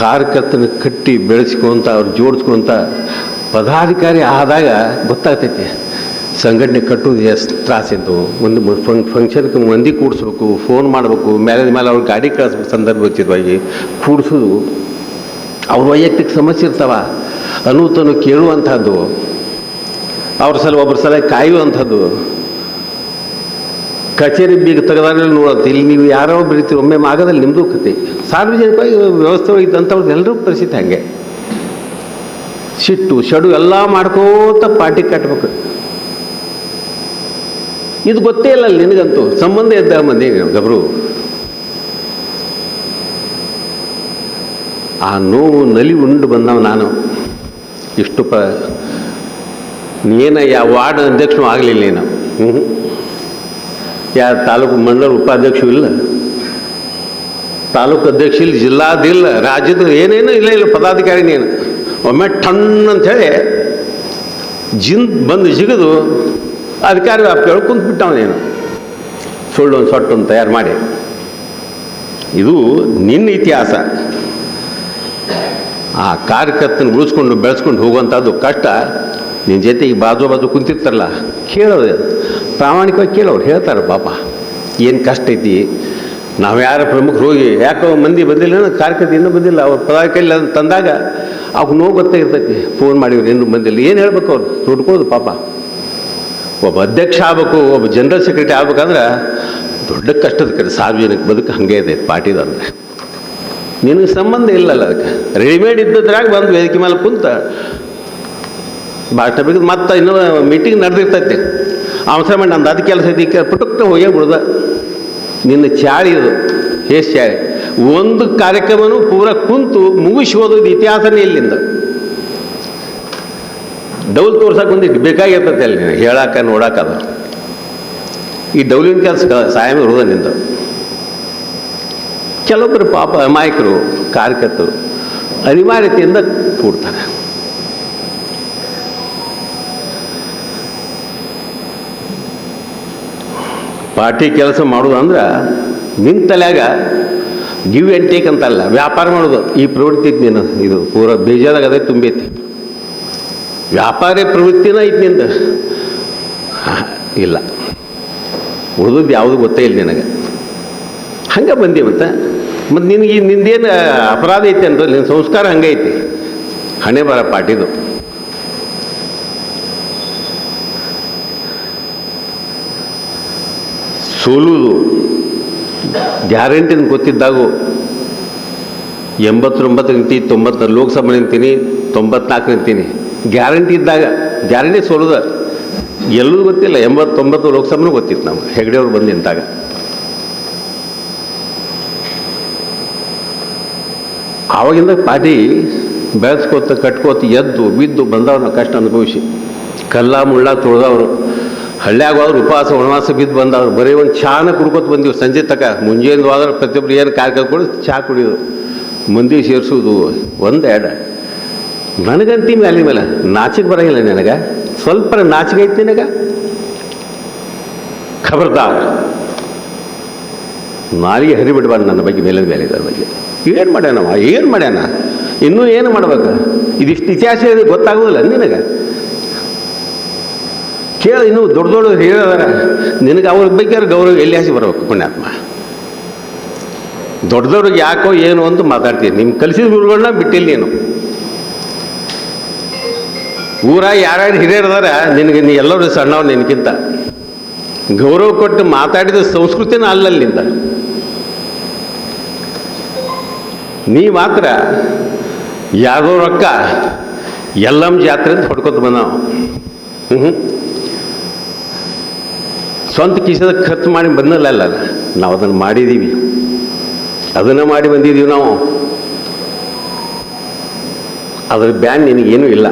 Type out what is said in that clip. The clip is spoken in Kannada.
ಕಾರ್ಯಕರ್ತನ ಕಟ್ಟಿ ಬೆಳೆಸ್ಕೊಂತ ಅವ್ರು ಜೋಡಿಸ್ಕೊಂತ ಪದಾಧಿಕಾರಿ ಆದಾಗ ಗೊತ್ತಾಗ್ತೈತಿ. ಸಂಘಟನೆ ಕಟ್ಟೋದು ಎಷ್ಟು ತ್ರಾಸಿದ್ದು ಒಂದು ಫಂಕ್ ಫಂಕ್ಷನ್ಗೆ ಮಂದಿ ಕೂಡಿಸ್ಬೇಕು ಫೋನ್ ಮಾಡಬೇಕು ಮೇಲೆ ಮೇಲೆ ಅವ್ರ ಗಾಡಿ ಕಳಿಸ್ಬೇಕು ಸಂದರ್ಭೋಚಿತವಾಗಿ ಕೂಡಿಸೋದು ಅವ್ರ ವೈಯಕ್ತಿಕ ಸಮಸ್ಯೆ ಇರ್ತಾವ. ಅನೂತನು ಕೇಳುವಂಥದ್ದು ಅವ್ರ ಸಲ ಒಬ್ಬರ ಸಲ ಕಾಯುವಂಥದ್ದು ಕಚೇರಿ ಬೀಗ ತೆಗೆದಾಗಲೇ ನೋಡುತ್ತೆ ಇಲ್ಲಿ ನೀವು ಯಾರೋ ರೀತಿ ಒಮ್ಮೆ ಆಗದಲ್ಲಿ ನಿಮ್ಮದು ಕತೆ. ಸಾರ್ವಜನಿಕವಾಗಿ ವ್ಯವಸ್ಥೆ ಇದ್ದಂಥವ್ರದ್ದು ಎಲ್ಲರೂ ಪರಿಸ್ಥಿತಿ ಹಾಗೆ. ಸಿಟ್ಟು, ಶಡು ಎಲ್ಲ ಮಾಡ್ಕೋತ ಪಾರ್ಟಿ ಕಟ್ಟಬೇಕು ಇದು ಗೊತ್ತೇ ಇಲ್ಲ ನಿನಗಂತೂ. ಸಂಬಂಧ ಇದ್ದ ಮಂದಿ ಗಬ್ರು. ಆ ನೋವು ನಲಿ ಉಂಡು ಬಂದವ ನಾನು. ಇಷ್ಟು ಪ ನೀನ ಯಾವ ವಾರ್ಡ್ ಅಧ್ಯಕ್ಷನೂ ಆಗಲಿಲ್ಲ ನೀನು. ಹ್ಞೂ ಯಾರ ತಾಲೂಕು ಮಂಡಲ ಉಪಾಧ್ಯಕ್ಷ ಇಲ್ಲ. ತಾಲೂಕು ಅಧ್ಯಕ್ಷ ಇಲ್ಲ ಜಿಲ್ಲಾದಿಲ್ಲ ರಾಜ್ಯದ ಏನೇನು ಇಲ್ಲ ಇಲ್ಲ ಪದಾಧಿಕಾರಿ ನೀನು. ಒಮ್ಮೆ ಟಣ್ ಅಂಥೇಳಿ ಜಿನ್ ಬಂದು ಜಿಗಿದು ಅಧಿಕಾರಿ ವ್ಯಾಪ್ತಿಯೊಳಗೆ ಕುಂತ್ಬಿಟ್ಟವ ನೀನು. ಸುಳ್ಳು ಒಂದು ಸೊಟ್ಟು ಒಂದು ತಯಾರು ಮಾಡಿ. ಇದು ನಿನ್ನ ಇತಿಹಾಸ. ಆ ಕಾರ್ಯಕರ್ತನ ಉಳಿಸ್ಕೊಂಡು ಬೆಳೆಸ್ಕೊಂಡು ಹೋಗುವಂಥದ್ದು ಕಷ್ಟ. ನಿನ್ನ ಜೊತೆಗೆ ಬಾಜು ಬಾಜು ಕುಂತಿರ್ತಾರಲ್ಲ, ಕೇಳೋದು ಪ್ರಾಮಾಣಿಕವಾಗಿ ಅವ್ರು ಹೇಳ್ತಾರೆ ಪಾಪ ಏನು ಕಷ್ಟ ಐತಿ? ನಾವು ಯಾರ ಪ್ರಮುಖರು ಹೋಗಿ, ಯಾಕೋ ಮಂದಿ ಬಂದಿಲ್ಲ ಕಾರ್ಯಕರ್ತ ಇನ್ನೂ ಬಂದಿಲ್ಲ, ಅವ್ರ ಪದಾಧಿಕಾರಿ ಅಂತ ತಂದಾಗ ಅವ್ಕೆ ನೋವು ಗೊತ್ತಾಗಿರ್ತೈತಿ. ಫೋನ್ ಮಾಡಿವ್ರು, ಇನ್ನೂ ಬಂದಿಲ್ಲ. ಏನು ಹೇಳ್ಬೇಕು ಅವ್ರು? ದುಡ್ಕೋದು ಪಾಪ. ಒಬ್ಬ ಅಧ್ಯಕ್ಷ ಆಗ್ಬೇಕು, ಒಬ್ಬ ಜನರಲ್ ಸೆಕ್ರೆಟರಿ ಆಗ್ಬೇಕಂದ್ರೆ ದೊಡ್ಡ ಕಷ್ಟದ ಕಡೆ ಸಾರ್ವಜನಿಕ ಬದುಕು ಹಂಗೆ ಇದೆ ಪಾರ್ಟಿದಂದ್ರೆ ನಿನಗೆ ಸಂಬಂಧ ಇಲ್ಲಲ್ಲ ಅದಕ್ಕೆ. ರೆಡಿಮೇಡ್ ಇದ್ದದ್ರಾಗ ಬಂದು ವೇದಿಕೆ ಮೇಲೆ ಕುಂತ. ಭಾಷಣ ಬೇಕು ಮತ್ತೆ ಇನ್ನೂ ಮೀಟಿಂಗ್ ನಡೆದಿರ್ತೈತಿ. ಅವಸರ ಮಾಡಿ ನಂದು ಅದು ಕೆಲಸ ಇದಕ್ಕೆ ಪುಟುಕ್ತ ಹೋಗೇ ಬಿಡ್ದ. ನಿನ್ನ ಚಾಳಿ ಇದು ಹೇ ಚಾಳಿ. ಒಂದು ಕಾರ್ಯಕ್ರಮನೂ ಪೂರ ಕುಂತು ಮುಗಿಸಿ ಓದೋದು ಇತಿಹಾಸನೇ ಇಲ್ಲಿಂದ ಡೌಲ್ ತೋರ್ಸಕ್ಕೆ ಬಂದಿಟ್ಟು ಬೇಕಾಗಿರ್ತೈತೆ ಅಲ್ಲಿ ನೀನು ಹೇಳಾಕ, ನೋಡಾಕ ಅದು. ಈ ಡೌಲಿನ ಕೆಲಸ ಸಹಾಯ ಇರೋದ ನಿಂದು. ಕೆಲವೊಬ್ಬರು ಪಾಪ ಅಮಾಯಕರು, ಕಾರ್ಯಕರ್ತರು, ಅನಿವಾರ್ಯತೆಯಿಂದ ಕೂಡ್ತಾರೆ. ಪಾರ್ಟಿ ಕೆಲಸ ಮಾಡೋದು ಅಂದ್ರೆ ತಲೆಯಾಗ ಗಿವ್ ಆ್ಯಂಡ್ ಟೇಕ್ ಅಂತಲ್ಲ, ವ್ಯಾಪಾರ ಮಾಡೋದು. ಈ ಪ್ರವೃತ್ತಿ ನೀನು ಇದು ಪೂರ ಬೇಜಾದಾಗ ಅದೇ ತುಂಬೈತಿ. ವ್ಯಾಪಾರಿ ಪ್ರವೃತ್ತಿನ ಐತಿ ನಿಂದ. ಇಲ್ಲ. ಉಳಿದದ್ದು ಯಾವುದು ಗೊತ್ತೇ ಇಲ್ಲ ನಿನಗೆ. ಹಂಗೆ ಬಂದಿ ಮತ್ತೆ. ಮತ್ತು ನಿನಗೆ ನಿಂದೇನು ಅಪರಾಧ ಐತಿ ಅಂತ ನಿನ್ನ ಸಂಸ್ಕಾರ ಹಂಗೈತಿ ಹಣೆ ಬರ ಪಾಟಿದು ಸೋಲುವುದು ಗ್ಯಾರಂಟಿನ ಗೊತ್ತಿದ್ದಾಗೂ ಎಂಬತ್ತೊಂಬತ್ತು ನಿಂತೀನಿ ತೊಂಬತ್ತು ಲೋಕಸಭೆ ನಿಂತೀನಿ, ತೊಂಬತ್ನಾಲ್ಕು ನಿಂತೀನಿ. ಗ್ಯಾರಂಟಿ ಇದ್ದಾಗ, ಗ್ಯಾರಂಟಿ ಸೋಲುದ ಎಲ್ಲೂ ಗೊತ್ತಿಲ್ಲ, ಎಂಬತ್ತೊಂಬತ್ತು ಲೋಕಸಭೆನೂ ಗೊತ್ತಿತ್ತು ನಮ್ಗೆ, ಹೆಗ್ಡೆಯವ್ರು ಬಂದು ನಿಂತಾಗ. ಆವಾಗಿಂದ ಪಾರ್ಟಿ ಬೆಳೆಸ್ಕೋತ, ಕಟ್ಕೋತ, ಎದ್ದು, ಬಿದ್ದು ಬಂದವ್ರನ್ನ ಕಷ್ಟ ಅನುಭವಿಸಿ. ಕಲ್ಲ ಮುಳ್ಳ ತುಳಿದವರು. ಹಳ್ಳ್ಯಾಗ ಹೋದ್ರೆ ಉಪವಾಸ, ವನವಾಸ ಬಿದ್ದು ಬಂದವ್ರು ಬರೀ ಒಂದು ಚಾನ ಕುಡ್ಕೋತ ಬಂದಿವಿ ಸಂಜೆ ತಕ. ಮುಂಜಾನೆ ಹೋದ್ರೆ ಪ್ರತಿಯೊಬ್ರು ಏನು ಕಾರ್ಯಕ್ರಮ ಚಾ ಕುಡಿಯೋದು. ಮಂದಿ ಸೇರಿಸೋದು ಒಂದು ಎರಡು ನನಗಂತಿ ಮೇಲೆ ಮೇಲೆ ನಾಚಿಕೆ ಬರಂಗಿಲ್ಲ ನನಗೆ. ಸ್ವಲ್ಪ ನಾಚಿಕೆ ಐತಿ ನಿನಗೆ? ಖಬರ್ದಾರ. ನಾಲಿಗೆ ಹರಿಬಿಡ್ಬಾರ್ದು ನನ್ನ ಬಗ್ಗೆ ಮೇಲಿನ ಮೇಲೆ ಇದರ ಬಗ್ಗೆ. ಏನು ಮಾಡ್ಯಾನವ? ಏನು ಮಾಡ್ಯಾನ? ಇನ್ನೂ ಏನು ಮಾಡ್ಬೇಕು? ಇದಿಷ್ಟು ಇತಿಹಾಸ ಗೊತ್ತಾಗೋದಿಲ್ಲ ನಿನಗೆ. ಕೇಳಿ ಇನ್ನೂ ದೊಡ್ಡ ದೊಡ್ಡ ಹೇಳಿದಾರ. ನಿನಗೆ ಅವ್ರ ಬಗ್ಗೆ ಗೌರವ ಎಲ್ಲಿ ಹಾಸಿ ಬರಬೇಕು ಪುಣ್ಯಾತ್ಮ? ದೊಡ್ಡದವ್ರಿಗೆ ಯಾಕೋ ಏನು ಅಂತ ಮಾತಾಡ್ತೀನಿ ನಿಮ್ಮ ಕಲಿಸಿದ ಗುರುಗಳನ್ನ ಬಿಟ್ಟಿಲ್ಲ ನೀನು. ಊರ ಯಾರ್ಯಾರು ಹಿರಿಯರದಾರ ನಿನಗೆ ನೀ ಎಲ್ಲರೂ ಸಣ್ಣವ್ ನಿನಗಿಂತ ಗೌರವ ಕೊಟ್ಟು ಮಾತಾಡಿದ ಸಂಸ್ಕೃತಿನ ಅಲ್ಲಲ್ಲಿಂದ. ನೀ ಮಾತ್ರ ಯಾರೋ ರೊಕ್ಕ ಎಲ್ಲಮ್ಮ ಜಾತ್ರೆ ಅಂತ ಹೊಡ್ಕೊತ ಬಂದವ. ಹ್ಞೂ ಸ್ವಂತ ಕಿಸದ ಖರ್ಚು ಮಾಡಿ ಬಂದಲ್ಲ ನಾವು ಅದನ್ನು ಮಾಡಿದ್ದೀವಿ. ಅದನ್ನು ಮಾಡಿ ಬಂದಿದ್ದೀವಿ ನಾವು. ಅದ್ರ ಬ್ಯಾನ್ ನಿನಗೇನು ಇಲ್ಲ.